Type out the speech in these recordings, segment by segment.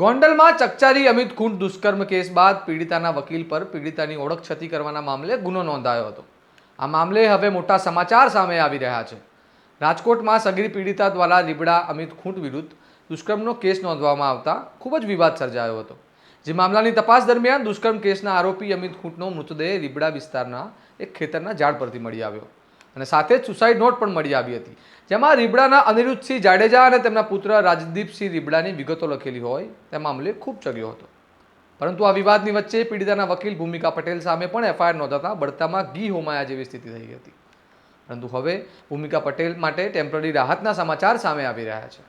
ગોંડલમાં ચકચારી અમિત ખૂંટ દુષ્કર્મ કેસ બાદ પીડિતાના વકીલ પર પીડિતાની ઓળખ છતી કરવાના મામલે ગુનો નોંધાયો હતો. આ મામલે હવે મોટા સમાચાર સામે આવી રહ્યા છે. રાજકોટમાં સગીર પીડિતા દ્વારા રીબડા અમિત ખૂંટ વિરુદ્ધ દુષ્કર્મનો કેસ નોંધવામાં આવતા ખૂબ જ વિવાદ સર્જાયો હતો. જે મામલાની તપાસ દરમિયાન દુષ્કર્મ કેસના આરોપી અમિત ખૂંટનો મૃતદેહ રીબડા વિસ્તારના એક ખેતરના ઝાડ પરથી મળી આવ્યો. અને સાથે જ સુસાઇડ નોટ પણ મળી આવી હતી. જેમાં રીબડાના અનિરુદ્ધસિંહ જાડેજા અને તેમના પુત્ર રાજદીપસિંહ રીબડાની વિગતો લખેલી હોય, તે મામલે ખૂબ ચગ્યો હતો. પરંતુ આ વિવાદની વચ્ચે પીડિતાના વકીલ ભૂમિકા પટેલ સામે પણ એફઆઈઆર નોંધાતા બળતામાં ઘી હોમાયા જેવી સ્થિતિ થઈ હતી. પરંતુ હવે ભૂમિકા પટેલ માટે ટેમ્પરરી રાહતના સમાચાર સામે આવી રહ્યા છે.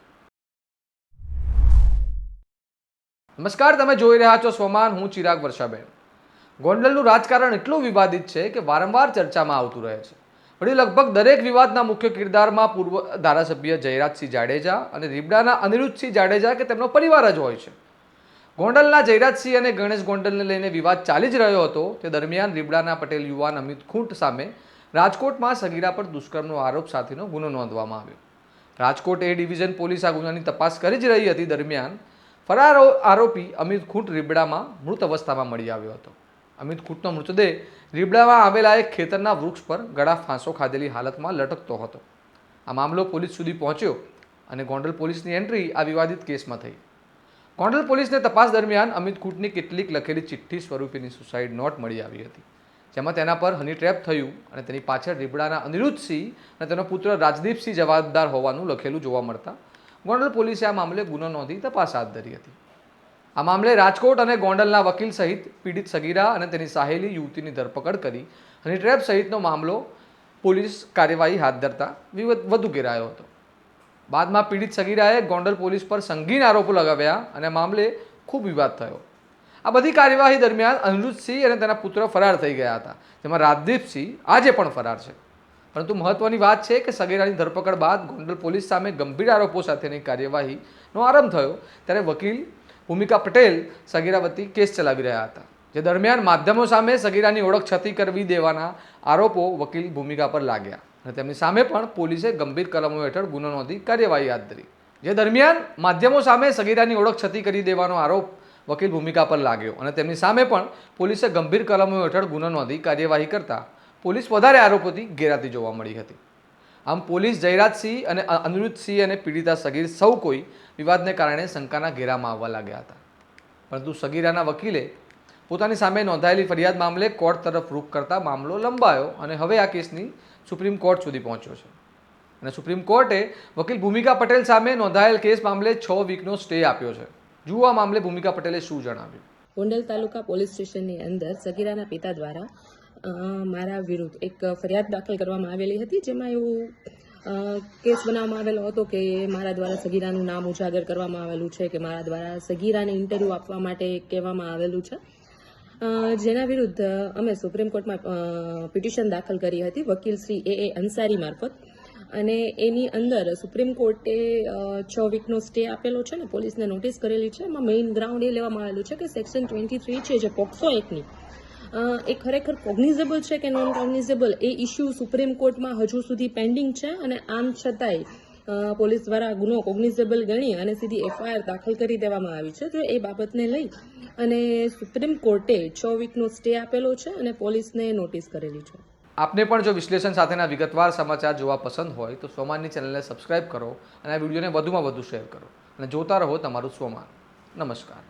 નમસ્કાર, તમે જોઈ રહ્યા છો સ્વમાન, હું ચિરાગ વર્ષાબેન. ગોંડલનું રાજકારણ એટલું વિવાદિત છે કે વારંવાર ચર્ચામાં આવતું રહે છે. વળી લગભગ દરેક વિવાદના મુખ્ય કિરદારમાં પૂર્વ ધારાસભ્ય જયરાજસિંહ જાડેજા અને રીબડાના અનિરુદ્ધસિંહ જાડેજા કે તેમનો પરિવાર જ હોય છે. ગોંડલના જયરાજસિંહ અને ગણેશ ગોંડલને લઈને વિવાદ ચાલી જ રહ્યો હતો. તે દરમિયાન રીબડાના પટેલ યુવાન અમિત ખૂંટ સામે રાજકોટમાં સગીરા પર દુષ્કર્મનો આરોપ સાથેનો ગુનો નોંધવામાં આવ્યો. રાજકોટ એ ડિવિઝન પોલીસ આ ગુનાની તપાસ કરી જ રહી હતી. દરમિયાન ફરાર આરોપી અમિત ખૂંટ રીબડામાં મૃત અવસ્થામાં મળી આવ્યો હતો. અમિત કુટનો મૃતદેહ રીબડામાં આવેલા એક ખેતરના વૃક્ષ પર ગળા ફાંસો ખાધેલી હાલતમાં લટકતો હતો. આ મામલો પોલીસ સુધી પહોંચ્યો અને ગોંડલ પોલીસની એન્ટ્રી આ વિવાદિત કેસમાં થઈ. ગોંડલ પોલીસને તપાસ દરમિયાન અમિત કુટની કેટલીક લખેલી ચિઠ્ઠી સ્વરૂપેની સુસાઇડ નોટ મળી આવી હતી, જેમાં તેના પર હની ટ્રેપ થયું અને તેની પાછળ રીબડાના અનિરુદ્ધસિંહ અને તેનો પુત્ર રાજદીપસિંહ જવાબદાર હોવાનું લખેલું જોવા મળતા ગોંડલ પોલીસે આ મામલે ગુનો નોંધી તપાસ હાથ ધરી હતી. આ મામલે રાજકોટ અને ગોંડલના વકીલ સહિત પીડિત સગીરા અને તેની સાહેલી યુવતીની ધરપકડ કરી હની ટ્રેપ સહિતનો મામલો પોલીસ કાર્યવાહી હાથ ધરતા વિવત વધુ ઘેરાયો હતો. બાદમાં પીડિત સગીરાએ ગોંડલ પોલીસ પર સંગીન આરોપો લગાવ્યા અને મામલે ખૂબ વિવાદ થયો. આ બધી કાર્યવાહી દરમિયાન અનિરુદ્ધસિંહ અને તેના પુત્ર ફરાર થઈ ગયા હતા, જેમાં રાજદીપસિંહ આજે પણ ફરાર છે. પરંતુ મહત્વની વાત છે કે સગીરાની ધરપકડ બાદ ગોંડલ પોલીસ સામે ગંભીર આરોપો સાથેની કાર્યવાહીનો આરંભ થયો, ત્યારે વકીલ ભૂમિકા પટેલ સગીરા વતી કેસ ચલાવી રહ્યા હતા, જે દરમિયાન માધ્યમો સામે સગીરાની ઓળખ છતી કરવી દેવાના આરોપો વકીલ ભૂમિકા પર લાગ્યા અને તેમની સામે પણ પોલીસે ગંભીર કલમો હેઠળ ગુનો નોંધી કાર્યવાહી હાથ ધરી. જે દરમિયાન માધ્યમો સામે સગીરાની ઓળખ છતી કરી દેવાનો આરોપ વકીલ ભૂમિકા પર લાગ્યો અને તેમની સામે પણ પોલીસે ગંભીર કલમો હેઠળ ગુનો નોંધી કાર્યવાહી કરતા પોલીસ વધારે આરોપોથી ઘેરાતી જોવા મળી હતી. આમ પોલીસ જયરાજસિંહ અને અનિરુદ્ધસિંહ અને પીડિતા સગીર સૌ કોઈ વિવાદને કારણે શંકાના ઘેરામાં આવવા લાગ્યા હતા. પરંતુ સગીરાના વકીલે પોતાની સામે નોંધાયેલી ફરિયાદ મામલે કોર્ટ તરફ રૂખ કરતા મામલો લંબાયો અને હવે આ કેસની સુપ્રીમ કોર્ટ સુધી પહોંચ્યો છે. અને સુપ્રીમ કોર્ટે વકીલ ભૂમિકા પટેલ સામે નોંધાયેલ કેસ મામલે છ વીકનો સ્ટે આપ્યો છે. જુઓ આ મામલે ભૂમિકા પટેલે શું જણાવ્યું. ગોંડલ તાલુકા પોલીસ સ્ટેશનની અંદર સગીરાના પિતા દ્વારા મારા વિરુદ્ધ એક ફરિયાદ દાખલ કરવામાં આવેલી હતી, જેમાં એવું કેસ બનાવવામાં આવેલો હતો કે મારા દ્વારા સગીરાનું નામ ઉજાગર કરવામાં આવેલું છે, કે મારા દ્વારા સગીરાને ઇન્ટરવ્યૂ આપવા માટે કહેવામાં આવેલું છે. જેના વિરુદ્ધ અમે સુપ્રીમ કોર્ટમાં પિટિશન દાખલ કરી હતી, વકીલ શ્રી એ. એ. અંસારી મારફત. અને એની અંદર સુપ્રીમ કોર્ટે છ વીકનો સ્ટે આપેલો છે ને, પોલીસને નોટિસ કરેલી છે. એમાં મેઇન ગ્રાઉન્ડ એ લેવામાં આવેલું છે કે સેક્શન ટ્વેન્ટી થ્રી છે જે પોક્સો એક્ટની એ ખરેખર કોગ્નિઝેબલ છે કે નોન કોગ્નિઝેબલ એ ઇસ્યુ સુપ્રીમ કોર્ટમાં હજુ સુધી પેન્ડિંગ છે અને આમ છતાંય પોલીસ દ્વારા ગુનો કોગ્નિઝેબલ ગણી અને સીધી એફઆઈઆર દાખલ કરી દેવામાં આવી છે. તો એ બાબતને લઈ અને સુપ્રીમ કોર્ટે છ વીકનો સ્ટે આપેલો છે અને પોલીસને નોટિસ કરેલી છે. આપને પણ જો વિશ્લેષણ સાથેના વિગતવાર સમાચાર જોવા પસંદ હોય, તો સોમાનની ચેનલને સબસ્ક્રાઇબ કરો અને આ વિડીયોને વધુમાં વધુ શેર કરો. અને જોતા રહો તમારું સોમાન. નમસ્કાર.